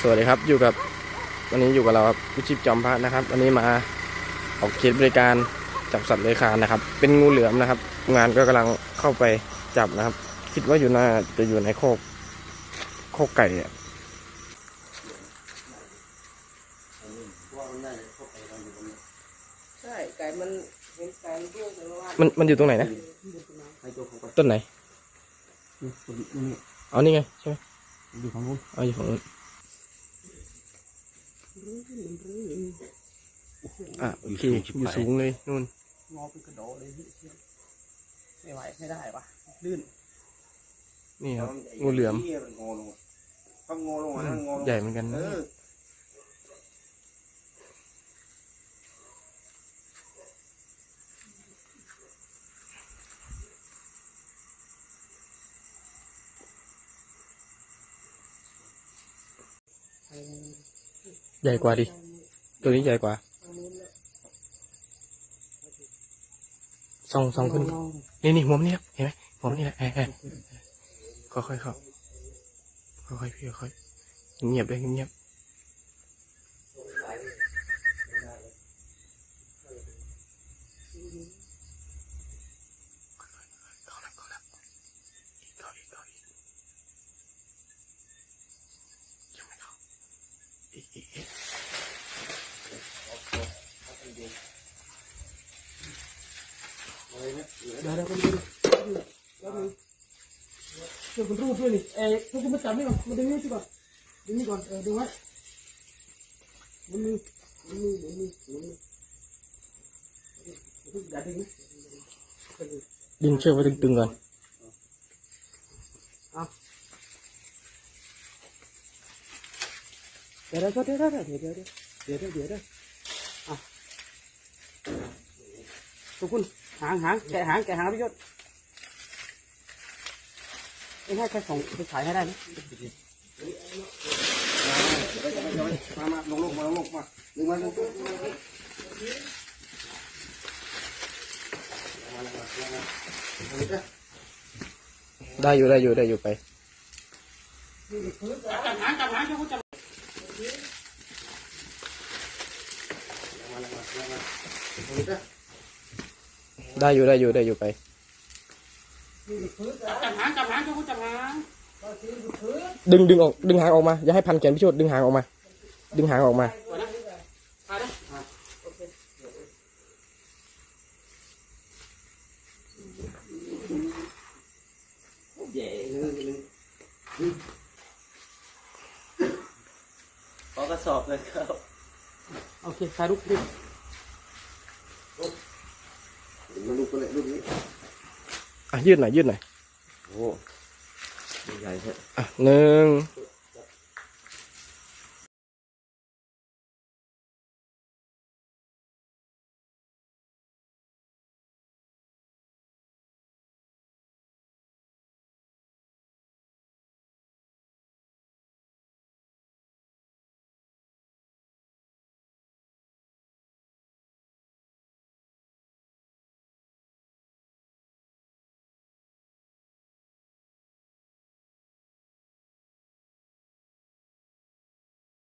สวัสดีครับอยู่กับวันนี้อยู่กับเราครับพิชิตจอมพระนะครับ วันนี้มาออกเคสบริการจับสัตว์เลื้อยคลานนะครับ เป็นงูเหลือมนะครับ งานก็กำลังเข้าไปจับนะครับ คิดว่าอยู่น่าจะอยู่ในโคกโคกไก่อะใช่ไก่มันเห็นไก่มันยุ่งแต่ว่ามันมันอยู่ตรงไหนนะให้ตัวเขาไปต้นไหนนี่คนนี่เอานี่ไงใช่ไหมอยู่ของนู้นเอาอยู่ฝั่งนู้น อะโอเคอยู่สูงเลยนู่นงอเป็นกระโดดเลยพี่ไม่ไหวไม่ได้ปะลื่น นี่ครับงูเหลือมงอลงต้องงอลงอะงอลงใหญ่เหมือนกันเอนะอ ใหญ่กว่าดิ ตัวนี้ใหญ่กว่า ส่องส่องขึ้น นี่นี่หัวมันนี่ครับเห็นไหมหัวมันนี่แหละแออเอค่อยๆเข้าค่อยๆพี่ค่อยเงียบเลยเงียบ Dah dah kau dulu. Baru. Kau bentuk dulu ni. Eh, kau kau macam ni kan? Kau đi tu kan? Ini đi Eh, dengar. Ini, ini, ini, đi Dah đi Đừng chơi với từng gần. À. Để đó, để đó, để đó, để đó, để đó, để đó. À. Tụi quân. หางหางแกะหางแกะหางพี่ยศไอ้ให้แค่ส่งไปขายให้ได้ไหมมามาลงลงมาลงลงมาดึงมาดึงได้อยู่ได้อยู่ได้อยู่ไปจับหางจับหางจัาลงมาลง ได้อยู่ได้อยู่ได้อยู่ไปจับหางจับหางทุกคนจับหางดึงดึงออกดึงหางออกมาอย่าให้พันแขนพี่โชดดึงหางออกมา ดึงหางออกมาก่อนนะพานะโอเคแย่เลยขอกระสอบเลยครับ โอเคถ่ายรูปดิ มาลูกก็เลยลูกนี้อะยืดหน่อยยืดหน่อยโอ้ใหญ่ใช่อะหนึ่ง